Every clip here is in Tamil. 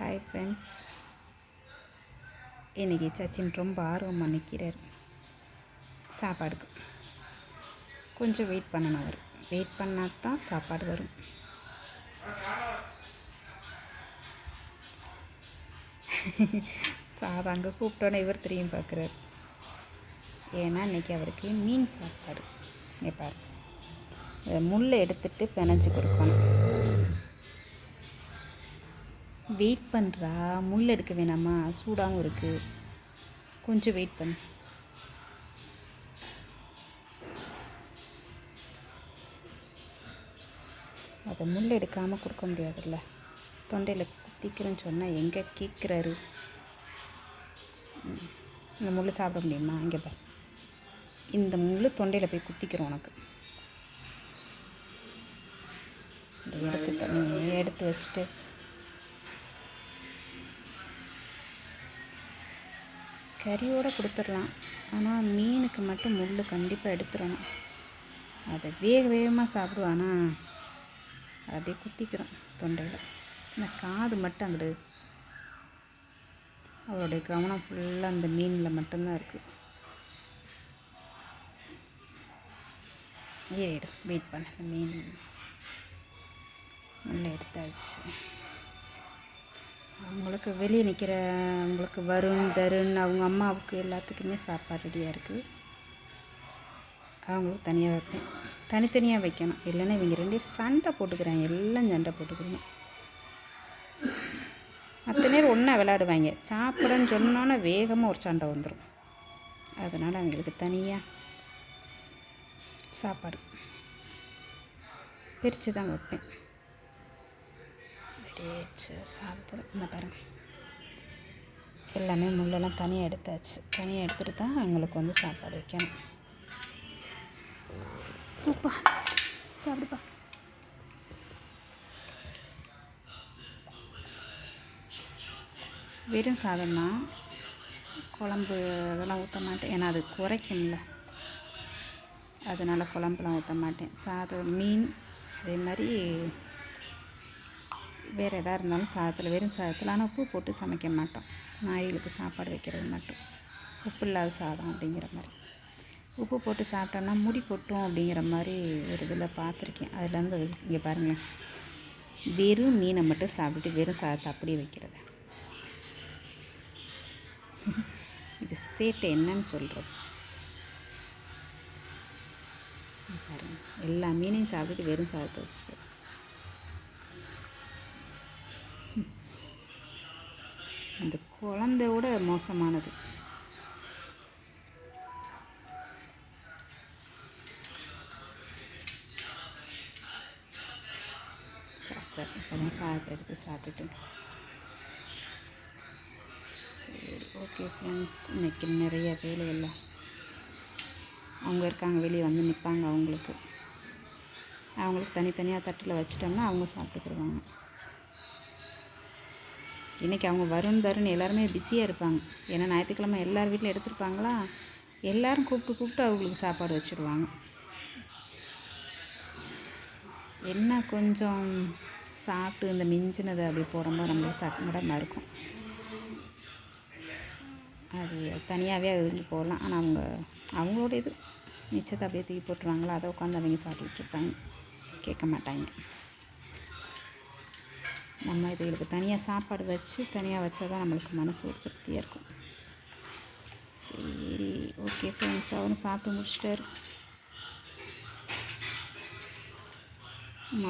ஹாய் ஃப்ரெண்ட்ஸ் இன்றைக்கி சச்சின் ரொம்ப ஆர்வமாக நிற்கிறார் சாப்பாடுக்கு. கொஞ்சம் வெயிட் பண்ணணும் அவர். வெயிட் பண்ணால் தான் சாப்பாடு வரும். சாதம் அங்கே கூப்பிட்டோன்னே இவர் திரும்பி பார்க்குறாரு. ஏன்னா இன்றைக்கி அவருக்கு மீன் சாப்பாடு. இங்கே பாரு. முள்ளை எடுத்துகிட்டு பிணைஞ்சு கொடுக்கணும். வெயிட் பண்ணுறா முள் எடுக்க வேணாமா? சூடாகவும் இருக்குது கொஞ்சம் வெயிட் பண்ணு. அதை முள் எடுக்காமல் கொடுக்க முடியாதுல்ல. தொண்டையில் குத்திக்கிறேன்னு சொன்னால் எங்கே கேட்குறாரு இந்த முள் சாப்பிட முடியுமா? இங்கே பார். இந்த முள் தொண்டையில் போய் குத்திக்கிறோம் உனக்கு. இந்த இடத்துக்கு தண்ணி எடுத்து வச்சுட்டு கறியோடு கொடுத்துடலாம். ஆனால் மீனுக்கு மட்டும் முள் கண்டிப்பாக எடுத்துடணும். அதை வேக வேகமாக சாப்பிடுவானா அப்படியே குத்திக்கிறோம் தொண்டையில். இந்த காது மட்டும் அங்கிட்டு அவருடைய கவனம் ஃபுல்லாக அந்த மீனில் மட்டும்தான் இருக்குது ஏறிடும் வெயிட் பண்ண. மீன் உள்ள எடுத்தாச்சு. அவங்களுக்கு வெளியே நிற்கிற அவங்களுக்கு வருண் தருண் அவங்க அம்மாவுக்கு எல்லாத்துக்குமே சாப்பாடு ரெடியாக இருக்குது அவங்களுக்கு தனியாக வைப்பேன். தனித்தனியாக வைக்கணும். இல்லைன்னா இவங்க ரெண்டு பேரும் சண்டை போட்டுக்கிறாங்க. எல்லாம் சண்டை போட்டுக்கிறாங்க. அத்தனை நேரம் ஒன்றா விளையாடுவாங்க. சாப்பிடன்னு சொன்னோன்னே வேகமாக ஒரு சண்டை வந்துடும் அதனால் அவங்களுக்கு தனியாக சாப்பாடு பிரித்து தான் வைப்பேன். ரெடியாச்சு சாப்பிட்றேன் இந்த பாருங்க எல்லாமே முள்ளெல்லாம் தனியாக எடுத்தாச்சு. தனியாக எடுத்துகிட்டு தான் அவங்களுக்கு வந்து சாப்பாடு வைக்கணும். உப்பா சாப்பிடுப்பா. வெறும் சாதம் தான். குழம்பு அதெல்லாம் ஊற்ற மாட்டேன். ஏன்னா அது குறைக்கும்ல. அதனால் குழம்புலாம் ஊற்ற மாட்டேன். சாதம் மீன் அதே மாதிரி வேறு எதாக இருந்தாலும் சாதத்தில் வெறும் சாதத்தில். ஆனால் உப்பு போட்டு சமைக்க மாட்டோம். நாய்களுக்கு சாப்பாடு வைக்கிறது மட்டும். உப்பு இல்லாத சாதம் அப்படிங்கிற மாதிரி. உப்பு போட்டு சாப்பிட்டோன்னா முடி கொட்டும் அப்படிங்கிற மாதிரி ஒரு இதில் பார்த்துருக்கேன். அதுலேருந்து இங்கே பாருங்கள் வெறும் மீனை மட்டும் சாப்பிட்டு வெறும் சாதத்தை அப்படியே வைக்கிறது. இது சேட்டை என்னன்னு சொல்கிறது பாருங்கள் எல்லா மீனையும் சாப்பிட்டுட்டு வெறும் சாதத்தை வச்சுட்டு. அந்த குழந்தையோட மோசமானது. சாப்பிட்றேன் இப்போ தான் எடுத்து சாப்பிட்டுட்டு. சரி ஓகே ஃப்ரெண்ட்ஸ் இன்னைக்கு நிறைய வேலை இல்லை அவங்க இருக்காங்க வெளியே வந்து நிற்பாங்க அவங்களுக்கு. அவங்களுக்கு தனித்தனியாக தட்டில் வச்சிட்டோம்னா அவங்க சாப்பிட்டுக்கிடுவாங்க இன்றைக்கி அவங்க வருண் தருண் எல்லாருமே பிஸியாக இருப்பாங்க. ஏன்னா ஞாயிற்றுக்கிழமை எல்லார் வீட்டில் எடுத்திருப்பாங்களா? எல்லோரும் கூப்பிட்டு கூப்பிட்டு அவங்களுக்கு சாப்பாடு வச்சுருவாங்க. என்ன கொஞ்சம் சாப்பிட்டு இந்த மிஞ்சினதை அப்படி போடும்போது நம்மளுக்கு சங்கடமாக இருக்கும். அது தனியாகவே அது போடலாம். ஆனால் அவங்க அவங்களோட இது. மிச்சத்தை அப்படியே தூக்கி போட்டுருவாங்களா? அதை உட்காந்து அவங்க சாப்பிட்டுட்டு இருப்பாங்க. கேட்க மாட்டாங்க. நம்ம இதுகளுக்கு தனியாக சாப்பாடு வச்சு தனியாக வச்சா தான் நம்மளுக்கு மனசு ஒரு திருப்தியாக இருக்கும். சரி ஓகே ஃப்ரெண்ட்ஸ் அவரும் சாப்பிட்டு முடிச்சிட்டாரு.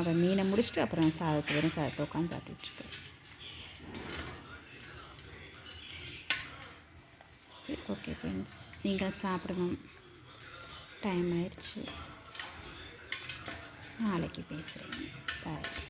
அவன் மீனை முடிச்சுட்டு அப்புறம் சாதத்தை வெறும் சாதத்தை உட்காந்து சாப்பிட்டுட்ருக்கேன் சரி ஓகே ஃப்ரெண்ட்ஸ் நீங்கள் சாப்பிடணும். டைம் ஆயிடுச்சு. நாளைக்கு பேசுகிறேன் பாய்